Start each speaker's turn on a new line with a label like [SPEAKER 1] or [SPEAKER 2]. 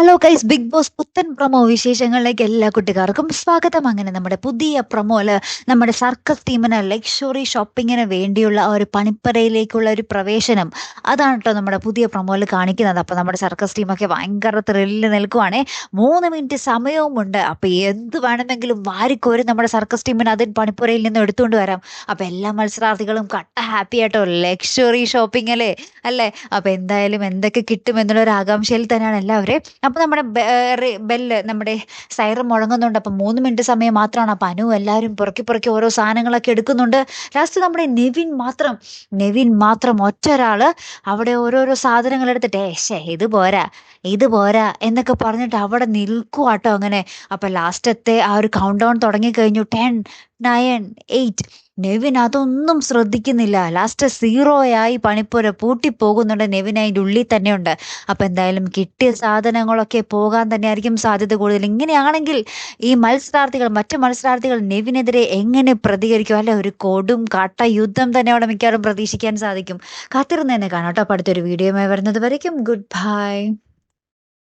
[SPEAKER 1] Hello guys big Boss പുത്തൻ promo വിശേഷങ്ങളിലേക്ക് എല്ലാ കുട്ടികാർക്കും സ്വാഗതം. അങ്ങനെ നമ്മുടെ പുതിയ പ്രൊമോൽ നമ്മുടെ സർക്കസ് ടീമിന് ലക്ഷറി ഷോപ്പിങ്ങിന് വേണ്ടിയുള്ള ഒരു പണിപ്പരയിലേക്കുള്ള ഒരു പ്രവേശനം. അതാണ് കേട്ടോ നമ്മുടെ പുതിയ പ്രൊമോയിൽ കാണിക്കുന്നത്. അപ്പോൾ നമ്മുടെ സർക്കസ് ടീമൊക്കെ ഭയങ്കര ത്രില്ല് നിൽക്കുവാണേ. മൂന്ന് മിനിറ്റ് സമയവുമുണ്ട്. അപ്പോൾ എന്ത് വേണമെങ്കിലും വാരിക്കോരി നമ്മുടെ സർക്കസ് ടീമിന് അതിന് പണിപ്പുരയിൽ നിന്ന് എടുത്തുകൊണ്ട് വരാം. അപ്പോൾ എല്ലാ മത്സരാർത്ഥികളും കട്ട ഹാപ്പി ആയിട്ടോ ലക്ഷറി ഷോപ്പിംഗ് അല്ലേ? അല്ലേ? അപ്പോൾ എന്തായാലും എന്തൊക്കെ കിട്ടും എന്നുള്ള ഒരു ആകാംക്ഷയിൽ തന്നെയാണ് എല്ലാവരും അപ്പോൾ നമ്മുടെ ബെല്ല് നമ്മുടെ സൈറം മുഴങ്ങുന്നുണ്ട്. അപ്പം മൂന്ന് മിനിറ്റ് സമയം മാത്രമാണ്. അപ്പം അനു എല്ലാവരും പുറക്കി പുറക്കി ഓരോ സാധനങ്ങളൊക്കെ എടുക്കുന്നുണ്ട്. ലാസ്റ്റ് നമ്മുടെ നെവിൻ മാത്രം നെവിൻ മാത്രം ഒറ്റ അവിടെ ഓരോരോ സാധനങ്ങൾ എടുത്തിട്ട് ഏശേ ഇത് പോരാ ഇത് പോരാ എന്നൊക്കെ പറഞ്ഞിട്ട് അവിടെ നിൽക്കുവാട്ടോ അങ്ങനെ. അപ്പം ലാസ്റ്റത്തെ ആ ഒരു കൗണ്ട് ഡൗൺ തുടങ്ങിക്കഴിഞ്ഞു. Ten nine eight. നെവിൻ അതൊന്നും ശ്രദ്ധിക്കുന്നില്ല. ലാസ്റ്റ് സീറോ ആയി പണിപ്പുര പൂട്ടിപ്പോകുന്നുണ്ട്. നെവിൻ അതിന്റെ ഉള്ളിൽ തന്നെയുണ്ട്. അപ്പം എന്തായാലും കിട്ടിയ സാധനങ്ങളൊക്കെ പോകാൻ തന്നെയായിരിക്കും സാധ്യത കൂടുതൽ. ഇങ്ങനെയാണെങ്കിൽ ഈ മത്സരാർത്ഥികൾ മറ്റു മത്സരാർത്ഥികൾ നെവിനെതിരെ എങ്ങനെ പ്രതികരിക്കും? അല്ലെ ഒരു കൊടും കാട്ട യുദ്ധം തന്നെ അവിടെ മിക്കവാറും പ്രതീക്ഷിക്കാൻ സാധിക്കും. കാത്തിരുന്ന് തന്നെ കാണാം കേട്ടോ. അടുത്തൊരു വീഡിയോയുമായി വരുന്നത് വരയ്ക്കും. Good bye